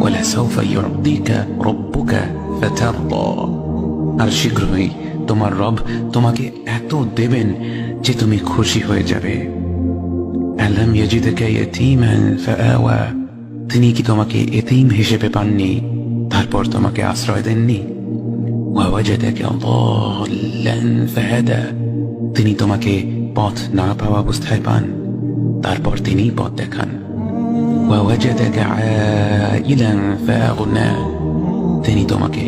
ওয়ালা সাউফা ইউতিকা রব্বুকা ফাতারদা আর শীঘ্রই তোমার রব তোমাকে এত দেবেন যে তুমি খুশি হয়ে যাবে আলাম ইয়াজিদাকা ইয়াতীমান ফাআওয়া তিনি কি তোমাকে এতিম হিসেবে পাননি তারপর তোমাকে আশ্রয় দেননি ওয়াওয়াজাদাকা দাল্লান ফাহাদা তিনি তোমাকে পথ না পাওয়া অবস্থায় পান তারপর তিনি পথ দেখান ওয়াওয়াজাদাকা আইলান ফাআগনা তিনি তোমাকে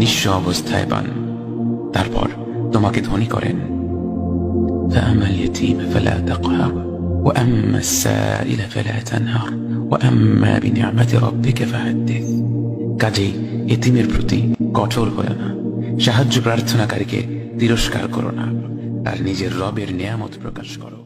নিঃস্ব অবস্থায় পান তারপর তোমাকে ধনী করেন فأما اليتيم فلا تقهر وأما السائل فلا تنهر وأما بنعمة ربك فحدث কাজেই এতিমের প্রতি কঠোর হয়ে না সাহায্য প্রার্থনাকারীকে তিরস্কার করো না আর নিজের রবের নিয়ামত প্রকাশ করো